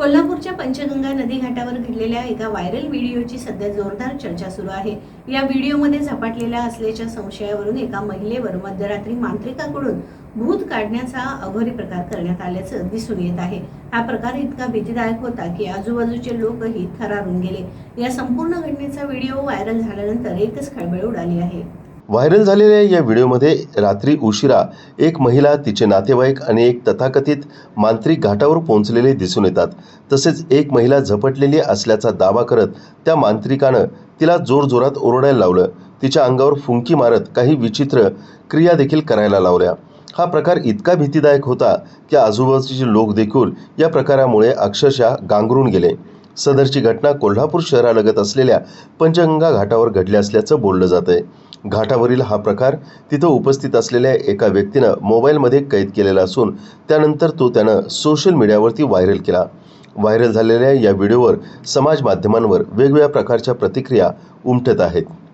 कोल्हापूरच्या पंचगंगा नदी घाटावर घडलेल्या एका व्हायरल व्हिडिओची सध्या जोरदार चर्चा सुरू आहे. या व्हिडिओमध्ये झपाटलेल्या असल्याच्या संशयावरून एका महिलेवर मध्यरात्री मांत्रिकाकडून भूत काढण्याचा अघोरी प्रकार करण्यात आल्याचं दिसून येत आहे. हा प्रकार इतका भीतीदायक होता की आजूबाजूचे लोकही थरारून गेले. या संपूर्ण घटनेचा व्हिडिओ व्हायरल झाल्यानंतर एकच खळबळ उडाली आहे. व्हायरल झालेल्या या व्हिडिओमध्ये रात्री उशिरा एक महिला तिचे नातेवाईक आणि एक तथाकथित मांत्रिक घाटावर पोहोचलेले दिसून येतात. तसेच एक महिला झपटलेली असल्याचा दावा करत त्या मांत्रिकानं तिला जोरजोरात ओरडायला लावलं. तिच्या अंगावर फुंकी मारत काही विचित्र क्रिया देखील करायला लावल्या. हा प्रकार इतका भीतीदायक होता की आजूबाजूचे लोक देखील या प्रकारामुळे अक्षरशः गांगरून गेले. सदरची घटना कोल्हापूर शहरालगत असलेल्या पंचगंगा घाटावर घडली असल्याचं बोललं जात आहे घाटावरील हा प्रकार तिथं उपस्थित असलेल्या एका व्यक्तीनं मोबाईलमध्ये कैद केलेला असून त्यानंतर तो त्यानं सोशल मीडियावरती व्हायरल केला. व्हायरल झालेल्या या व्हिडिओवर समाज माध्यमांवर वेगवेगळ्या प्रकारच्या प्रतिक्रिया उमटत आहेत.